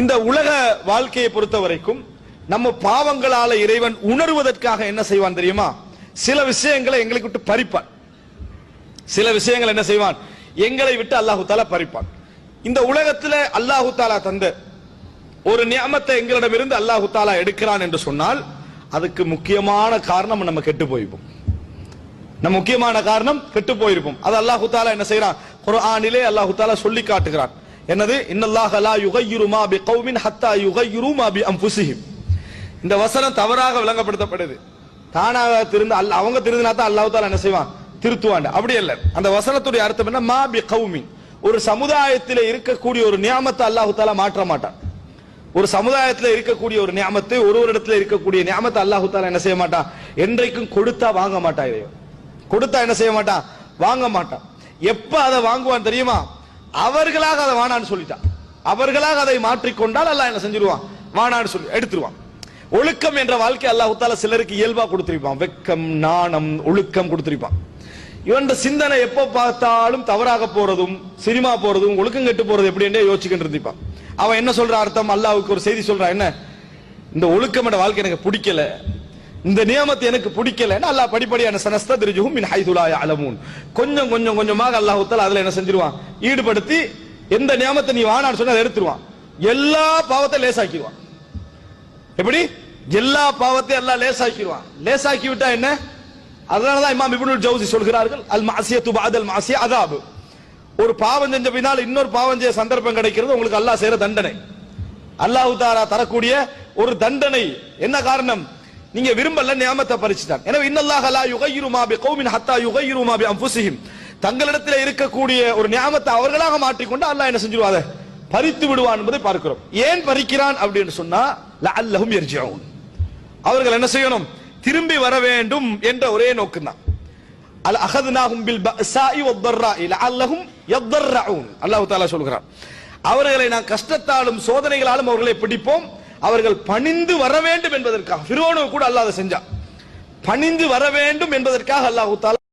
இந்த உலக வாழ்க்கையை பொறுத்த வரைக்கும் நம்ம பாவங்களால இறைவன் உணர்வதற்காக என்ன செய்வான் தெரியுமா? சில விஷயங்களை எங்களை விட்டு பறிப்பான். சில விஷயங்கள் என்ன செய்வான்? எங்களை விட்டு அல்லாஹு தாலா பறிப்பான். இந்த உலகத்துல அல்லாஹு தாலா தந்த ஒரு நியமத்தை எங்களிடமிருந்து அல்லாஹு தாலா எடுக்கிறான் என்று சொன்னால் அதுக்கு முக்கியமான காரணம் நம்ம கெட்டு போயிருப்போம் நம்ம முக்கியமான காரணம் கெட்டு போயிருப்போம். அது அல்லாஹு தாலா என்ன செய்யறான் குரானிலே அல்லாஹு தாலா சொல்லி காட்டுகிறான். என்னது? இன்னல்லாஹ லா யுகையிரு மா பி கௌமின் ஹத்தா யுகையிரு மா பி அம்புசிஹிம் இந்த வசனம் தவறாக விளங்கப்படுத்தப்படுது. தானாக திருந்து அல்ல அவங்க திருந்தினா தான் அல்லாஹ் தாலா என்ன செய்வான்? திருத்துவாண்டு அப்படி இல்லை அந்த வசனத்துடைய அர்த்தம் என்ன? மா பி கௌமின் ஒரு சமுதாயத்தில் இருக்கக்கூடிய ஒரு நியாமத்தை அல்லாஹு தாலா மாற்ற மாட்டான். ஒரு சமுதாயத்தில் இருக்கக்கூடிய ஒரு நியாமத்தை ஒரு ஒரு இடத்துல இருக்கக்கூடிய நியாமத்தை அல்லாஹு தாலா என்ன செய்ய மாட்டான்? என்றைக்கும் கொடுத்தா வாங்க மாட்டான் இறைவன். கொடுத்தா என்ன செய்ய மாட்டான்? வாங்க மாட்டான். எப்ப அதை வாங்குவான் தெரியுமா? அவர்களாக அதை வானான்னு சொல்லிட்டான். அவர்களாக அதை மாற்றிக்கொண்டால் அல்லாஹ் என்ன செஞ்சிருவான்? வானான்னு சொல்லி எடுத்துருவான். ஒழுக்கம் என்ற வாழ்க்கை அல்லாஹு சிலருக்கு இயல்பா கொடுத்திருப்பான். வெக்கம் நாணம் ஒழுக்கம் கொடுத்திருப்பான். இவன் சிந்தனை எப்ப பார்த்தாலும் தவறாக போறதும் சினிமா போறதும் ஒழுக்கம் கெட்டு போறது எப்படி என்றே யோசிச்சுக்கிட்டு இருந்திருப்பான். அவன் என்ன சொல்ற அர்த்தம்? அல்லாவுக்கு ஒரு செய்தி சொல்றான். என்ன? இந்த ஒழுக்கம் என்ற வாழ்க்கை எனக்கு பிடிக்கல. இந்த நியமத்தை எனக்கு பிடிக்கல. அல்லாஹ் படிப்படியான சனஸ்த திருஜுகும் மின் ஹைதுலா அலமூன் கொஞ்சம் கொஞ்சம் கொஞ்சமாக அல்லாஹுத்தால் அதில் அதுல என்ன செஞ்சிருவான்? ஈடுபடுத்தி எந்த நியமத்தை நீ வானான்னு சொன்ன அதை எடுத்துருவான். எல்லா பாவத்தை லேசாக்கிடுவான் எப்படி? எல்லா பாவத்தையும் எல்லாம் லேசாக்கிடுவான் லேசாக்கி விட்டா என்ன? அதனாலதான் இமாம் இப்னுல் ஜவுசி சொல்கிறார்கள் அல் மாசியத்து பாதல் மாசிய அதாபு. ஒரு பாவம் செஞ்ச பின்னால் இன்னொரு பாவம் செய்ய சந்தர்ப்பம் கிடைக்கிறது உங்களுக்கு அல்லாஹ் செய்யற தண்டனை. அல்லாஹு தாரா தரக்கூடிய ஒரு தண்டனை. என்ன காரணம்? நீங்க விரும்பல நியமத்தை பறிச்சுட்டான். எனவே இன்னல்லாஹ லா யுகையிரு பி கௌமின் ஹத்தா யுகையிரு பி தங்களிடத்தில் இருக்கக்கூடிய ஒரு நியாமத்தை அவர்களாக மாற்றிக்கொண்டு அல்லாஹ் என்ன செஞ்சிருவாத பறித்து விடுவான் என்பதை பார்க்கிறோம். ஏன் பறிக்கிறான் அப்படின்னு சொன்னா அல்லஹும் யர்ஜிஊன். அவர்கள் என்ன செய்யணும்? திரும்பி வர வேண்டும் என்ற ஒரே நோக்கம் தான் அல் அகதுனாகும் பில் பஸாஇ வத்தர்ராஇ லஅல்லஹும் யத்தர்ரஊன். அல்லாஹ் தஆலா சொல்கிறான். அவர்களை நான் கஷ்டத்தாலும் சோதனைகளாலும் அவர்களை பிடிப்போம். அவர்கள் பணிந்து வர வேண்டும் என்பதற்காக. ஃபிரோனு கூட அல்லாத அதை செஞ்சான். பணிந்து வர வேண்டும் என்பதற்காக அல்லாஹ் தாலா